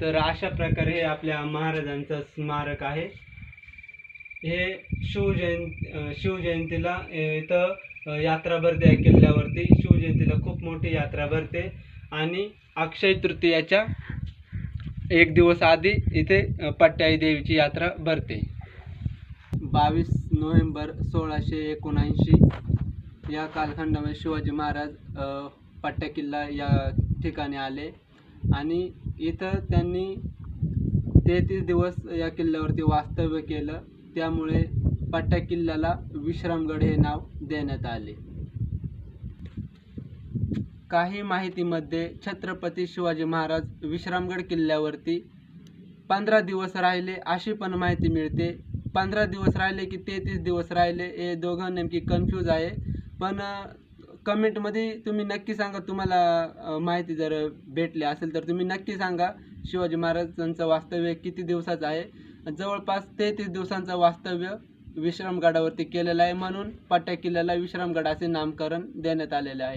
तर अशा प्रकारे हे आपल्या महाराजांचं स्मारक आहे. हे शिवजयंती शिवजयंतीला इथं यात्रा भरते या किल्ल्यावरती. शिवजयंतीला खूप मोठी यात्रा भरते. आणि अक्षय तृतीयाच्या एक दिवस आधी इथे अं, पट्याई देवीची यात्रा भरते. बावीस नोव्हेंबर सोळाशे एकोणऐंशी या कालखंडामध्ये शिवाजी महाराज पट्ट्या पट्टा किल्ला या ठिकाणी आले. आणि इथं त्यांनी तेहतीस दिवस या किल्ल्यावरती वास्तव्य केलं. त्यामुळे पट्टा किल्ल्याला विश्रामगड हे नाव देण्यात आले. काही माहितीमध्ये छत्रपती शिवाजी महाराज विश्रामगड किल्ल्यावरती पंधरा दिवस राहिले अशी पण माहिती मिळते. पंधरा दिवस राहिले की तेहतीस दिवस राहिले हे दोघं नेमकी कन्फ्यूज आहे. पण कमेंटमध्ये तुम्ही नक्की सांगा तुम्हाला माहिती जर भेटली असेल तर तुम्ही नक्की सांगा. शिवाजी महाराजांचं वास्तव्य किती दिवसाचं आहे? जवळपास तेहतीस दिवसांचं वास्तव्य विश्रामगडावरती केलेलं आहे म्हणून पट्ट्या किल्ल्याला विश्रामगड असे नामकरण देण्यात आलेले आहे.